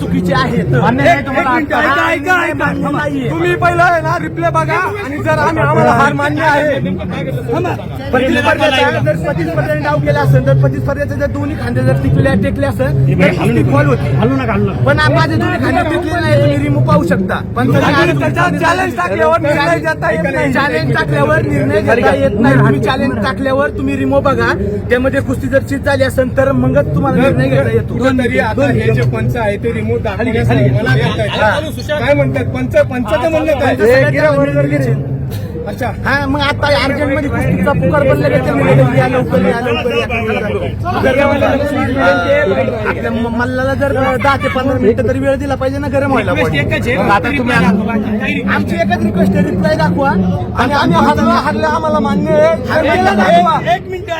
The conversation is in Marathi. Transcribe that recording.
चुकीची निर्णय. तुम्ही पहिलं आहे ना रिप्ले बघा. आणि जर आम्ही आम्हाला हार मान्य आहे. प्रतिस्पर्ध्याने डाव केला असेल तर प्रतिस्पर्ध्याचे जर दोन्ही खांदे जर टिकले टेकले असेल तर फॉल होती. पण माझे दोन्ही खांदे टिकले नाही तुम्ही रिमूव्ह पाहू शकता. पण चॅलेंज टाकल्यावर निर्णय देता येत नाही. चॅलेंज टाकल्यावर निर्णय घेता येत नाही. तुम्ही चॅलेंज टाकल्यावर तुम्ही रिमूव्ह बघा. त्यामध्ये कुस्ती जर चित झाली असेल तर मगच तुम्हाला आता हे जे पंच आहे ते रिमोट दाखवण्यासाठी मला. काय म्हणतात? पंच पंचाचं म्हणणं काय? अच्छा. हा मग आता अर्जंटमध्ये कुस्तीचा पुकार बनला लवकर या लवकर या. मल्लाला जर दहा ते पंधरा मिनिटं तरी वेळ दिला पाहिजे ना गरम व्हायला आता तुम्ही आमची एकच रिक्वेस्ट आहे रिप्लाय दाखवा आणि आम्ही हरला हरला आम्हाला मान्य आहे एक मिनिट